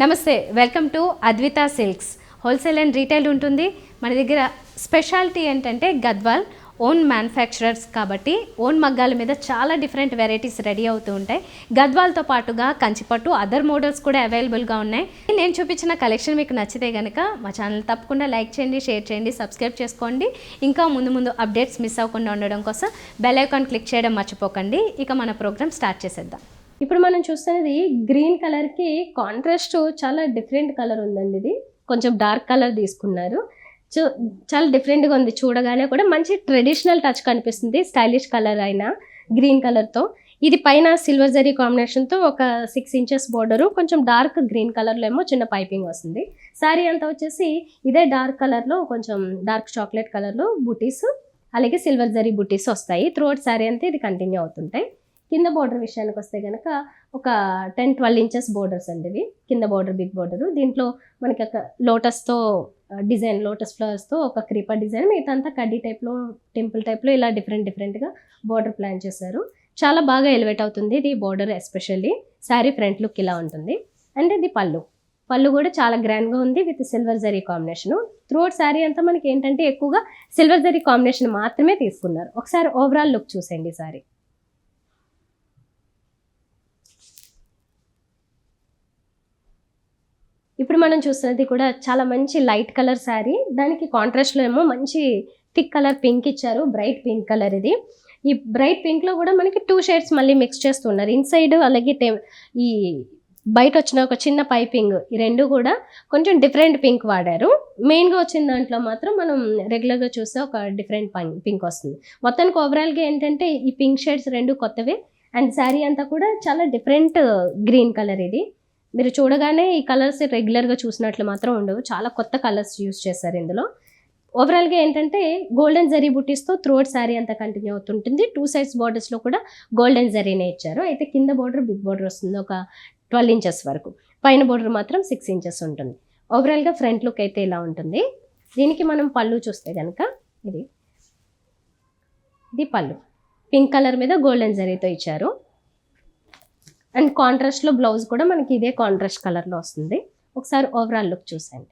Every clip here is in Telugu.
నమస్తే welcome to Advitha silks. Wholesale and retail ఉంటుంది. మన దగ్గర స్పెషాలిటీ ఏంటంటే గద్వాల్ ఓన్ మ్యానుఫ్యాక్చరర్స్ కాబట్టి ఓన్ మగ్గాల మీద చాలా డిఫరెంట్ వెరైటీస్ రెడీ అవుతూ ఉంటాయి. గద్వాల్తో పాటుగా కంచిపట్టు అదర్ మోడల్స్ కూడా అవైలబుల్గా ఉన్నాయి. నేను చూపించిన కలెక్షన్ మీకు నచ్చితే కనుక మా ఛానల్ తప్పకుండా లైక్ చేయండి షేర్ చేయండి సబ్స్క్రైబ్ చేసుకోండి. ఇంకా ముందు ముందు అప్డేట్స్ మిస్ అవ్వకుండా ఉండడం కోసం బెల్ ఐకాన్ క్లిక్ చేయడం మర్చిపోకండి. ఇక మన ప్రోగ్రామ్ స్టార్ట్ చేసేద్దాం. ఇప్పుడు మనం చూస్తున్నది గ్రీన్ కలర్కి కాంట్రాస్ట్ చాలా డిఫరెంట్ కలర్ ఉందండి ఇది. కొంచెం డార్క్ కలర్ తీసుకున్నారు. చూ చాలా డిఫరెంట్గా ఉంది. చూడగానే కూడా మంచి ట్రెడిషనల్ టచ్ కనిపిస్తుంది స్టైలిష్ కలర్ అయినా గ్రీన్ కలర్తో ఇది పైన సిల్వర్ జరీ కాంబినేషన్తో ఒక సిక్స్ ఇంచెస్ బోర్డరు కొంచెం డార్క్ గ్రీన్ కలర్లో ఏమో చిన్న పైపింగ్ వస్తుంది. శారీ అంతా వచ్చేసి ఇదే డార్క్ కలర్లో కొంచెం డార్క్ చాక్లెట్ కలర్లో బుటీస్ అలాగే సిల్వర్ జరీ బుటీస్ వస్తాయి. త్రోట్ శారీ అంతా ఇది కంటిన్యూ అవుతుంటాయి. కింద బోర్డర్ విషయానికి వస్తే కనుక ఒక టెన్ ట్వెల్వ్ ఇంచెస్ బోర్డర్స్ అండి ఇవి. కింద బోర్డర్ బిగ్ బోర్డర్ దీంట్లో మనకి ఒక లోటస్తో డిజైన్ లోటస్ ఫ్లవర్స్తో ఒక క్రీపర్ డిజైన్ మిగతా అంతా కడ్డీ టైప్లో టెంపుల్ టైప్లో ఇలా డిఫరెంట్ డిఫరెంట్గా బోర్డర్ ప్లాన్ చేశారు. చాలా బాగా ఎలివేట్ అవుతుంది ఇది border especially sari front look ఇలా ఉంటుంది. అండ్ ఇది పళ్ళు. పళ్ళు కూడా చాలా గ్రాండ్గా ఉంది with silver zari combination throughout sari అంతా మనకి ఏంటంటే ఎక్కువగా సిల్వర్ జరీ కాంబినేషన్ మాత్రమే తీసుకున్నారు. ఒకసారి ఓవరాల్ లుక్ చూసేయండి సారీ ఇప్పుడు మనం చూస్తున్నది కూడా చాలా మంచి లైట్ కలర్ శారీ దానికి కాంట్రాస్ట్లో ఏమో మంచి థిక్ కలర్ పింక్ ఇచ్చారు. బ్రైట్ పింక్ కలర్ ఇది. ఈ బ్రైట్ పింక్లో కూడా మనకి టూ షేడ్స్ మళ్ళీ మిక్స్ చేస్తున్నారు. ఇన్సైడ్ అలాగే టె- ఈ బయట వచ్చిన ఒక చిన్న పైపింగ్ ఈ రెండు కూడా కొంచెం డిఫరెంట్ పింక్ వాడారు. మెయిన్గా వచ్చిన దాంట్లో మాత్రం మనం రెగ్యులర్గా చూస్తే ఒక డిఫరెంట్ పింక్ వస్తుంది. మొత్తానికి ఓవరాల్గా ఏంటంటే ఈ పింక్ షేడ్స్ రెండు కొత్తవే. అండ్ శారీ అంతా కూడా చాలా డిఫరెంట్ గ్రీన్ కలర్ ఇది. మీరు చూడగానే ఈ కలర్స్ రెగ్యులర్గా చూసినట్లు మాత్రం ఉండవు. చాలా కొత్త కలర్స్ యూస్ చేశారు ఇందులో. ఓవరాల్గా ఏంటంటే గోల్డెన్ జరీ బుటీస్తో త్రోట్ శారీ అంతా కంటిన్యూ అవుతుంటుంది. టూ సైడ్స్ బార్డర్స్లో కూడా గోల్డెన్ జరీనే ఇచ్చారు. అయితే కింద బార్డర్ బిగ్ బార్డర్ వస్తుంది ఒక ట్వెల్వ్ ఇంచెస్ వరకు. పైన బార్డర్ మాత్రం సిక్స్ ఇంచెస్ ఉంటుంది. ఓవరాల్గా ఫ్రంట్ లుక్ అయితే ఇలా ఉంటుంది. దీనికి మనం పళ్ళు చూస్తే కనుక ఇది ఇది పళ్ళు. పింక్ కలర్ మీద గోల్డెన్ జరీతో ఇచ్చారు. అండ్ కాంట్రాస్ట్లో బ్లౌజ్ కూడా మనకి ఇదే కాంట్రాస్ట్ కలర్లో వస్తుంది. ఒకసారి ఓవరాల్ లుక్ చూసండి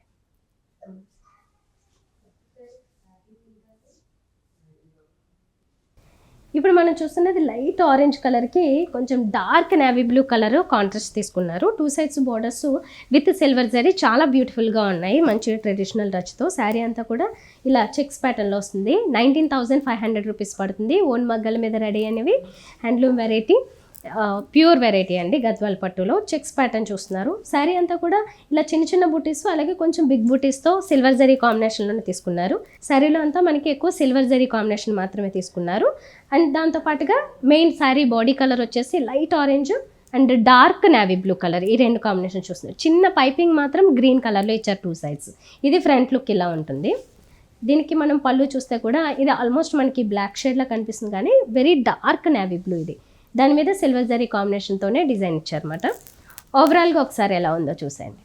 ఇప్పుడు మనం చూస్తున్నది లైట్ ఆరెంజ్ కలర్కి కొంచెం dark navy blue colour contrast తీసుకున్నారు. Two sides borders with silver zari చాలా బ్యూటిఫుల్గా ఉన్నాయి. మంచి ట్రెడిషనల్ టచ్తో శారీ అంతా కూడా ఇలా చెక్స్ ప్యాటర్న్లో వస్తుంది. Nineteen thousand five hundred rupees పడుతుంది. ఓన్ మగ్గల మీద రెడీ అనేవి. హ్యాండ్లూమ్ వెరైటీ ప్యూర్ వెరైటీ అండి గద్వాల్ పట్టులో. చెక్స్ ప్యాటర్న్ చూస్తున్నారు. శారీ అంతా కూడా ఇలా చిన్న చిన్న బుటీస్ అలాగే కొంచెం బిగ్ బుటీస్తో సిల్వర్ జరీ కాంబినేషన్లోనే తీసుకున్నారు. శారీలో అంతా మనకి ఎక్కువ సిల్వర్ జరీ కాంబినేషన్ మాత్రమే తీసుకున్నారు. అండ్ దాంతో పాటుగా మెయిన్ శారీ బాడీ కలర్ వచ్చేసి light orange and dark navy blue colour ఈ రెండు కాంబినేషన్ చూస్తున్నారు. చిన్న పైపింగ్ మాత్రం గ్రీన్ కలర్లో ఇచ్చారు టూ సైడ్స్. ఇది ఫ్రంట్ లుక్ ఇలా ఉంటుంది. దీనికి మనం పళ్ళు చూస్తే కూడా ఇది ఆల్మోస్ట్ మనకి బ్లాక్ షేడ్లో కనిపిస్తుంది కానీ వెరీ డార్క్ నావీ బ్లూ ఇది. దాని మీద సిల్వర్ జరీ కాంబినేషన్తోనే డిజైన్ ఇచ్చారన్నమాట. ఓవరాల్గా ఒకసారి ఎలా ఉందో చూసేయండి.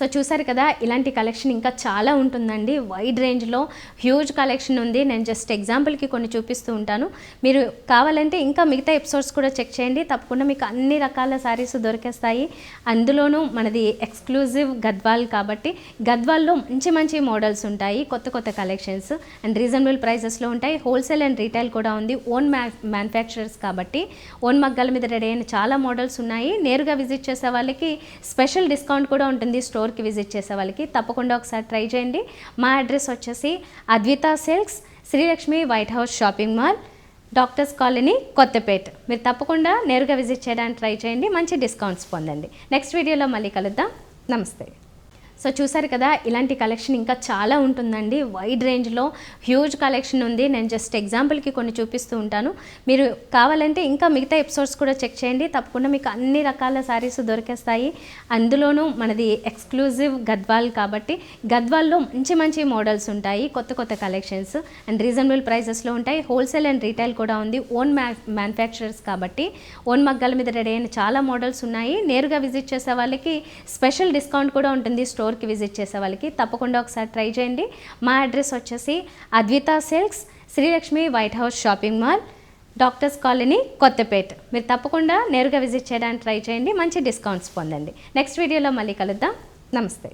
సో చూసారు కదా ఇలాంటి కలెక్షన్ ఇంకా చాలా ఉంటుందండి. వైడ్ రేంజ్లో హ్యూజ్ కలెక్షన్ ఉంది. నేను జస్ట్ ఎగ్జాంపుల్కి కొన్ని చూపిస్తూ ఉంటాను. మీరు కావాలంటే ఇంకా మిగతా ఎపిసోడ్స్ కూడా చెక్ చేయండి. తప్పకుండా మీకు అన్ని రకాల శారీస్ దొరికేస్తాయి. అందులోనూ మనది ఎక్స్క్లూజివ్ గద్వాల్ కాబట్టి గద్వాల్లో మంచి మంచి మోడల్స్ ఉంటాయి కొత్త కొత్త కలెక్షన్స్ అండ్ రీజనబుల్ ప్రైజెస్లో ఉంటాయి. హోల్సేల్ అండ్ రీటైల్ కూడా ఉంది. ఓన్ మ్యా మ్యానుఫ్యాక్చరర్స్ కాబట్టి ఓన్ మగ్గాల మీద రెడీ అయిన చాలా మోడల్స్ ఉన్నాయి. నేరుగా విజిట్ చేసే వాళ్ళకి స్పెషల్ డిస్కౌంట్ కూడా ఉంటుంది. స్టోర్ స్టోర్కి విజిట్ చేసే వాళ్ళకి తప్పకుండా ఒకసారి ట్రై చేయండి. మా అడ్రస్ వచ్చేసి Advitha silks Srilakshmi White House shopping mall Doctors Colony Kothapeta. మీరు తప్పకుండా నేరుగా విజిట్ చేయడానికి ట్రై చేయండి. మంచి డిస్కౌంట్స్ పొందండి. నెక్స్ట్ వీడియోలో మళ్ళీ కలుద్దాం. నమస్తే. సో చూసారు కదా ఇలాంటి కలెక్షన్ ఇంకా చాలా ఉంటుందండి. వైడ్ రేంజ్లో హ్యూజ్ కలెక్షన్ ఉంది. నేను జస్ట్ ఎగ్జాంపుల్కి కొన్ని చూపిస్తూ ఉంటాను. మీరు కావాలంటే ఇంకా మిగతా ఎపిసోడ్స్ కూడా చెక్ చేయండి. తప్పకుండా మీకు అన్ని రకాల శారీస్ దొరికేస్తాయి. అందులోనూ మనది ఎక్స్క్లూజివ్ గద్వాల్ కాబట్టి గద్వాల్లో మంచి మంచి మోడల్స్ ఉంటాయి కొత్త కొత్త కలెక్షన్స్ అండ్ రీజనబుల్ ప్రైసెస్లో ఉంటాయి. హోల్సేల్ అండ్ రీటైల్ కూడా ఉంది. ఓన్ మ్యా మ్యానుఫ్యాక్చరర్స్ కాబట్టి ఓన్ మగ్గాల మీద రెడీ అయిన చాలా మోడల్స్ ఉన్నాయి. నేరుగా విజిట్ చేసే వాళ్ళకి స్పెషల్ డిస్కౌంట్ కూడా ఉంటుంది. స్టోర్ స్టోర్కి విజిట్ చేసే వాళ్ళకి తప్పకుండా ఒకసారి ట్రై చేయండి. మా అడ్రస్ వచ్చేసి Advitha silks Srilakshmi White House shopping mall Doctors Colony Kothapet. మీరు తప్పకుండా నేరుగా విజిట్ చేయడానికి ట్రై చేయండి. మంచి డిస్కౌంట్స్ పొందండి. నెక్స్ట్ వీడియోలో మళ్ళీ కలుద్దాం. నమస్తే.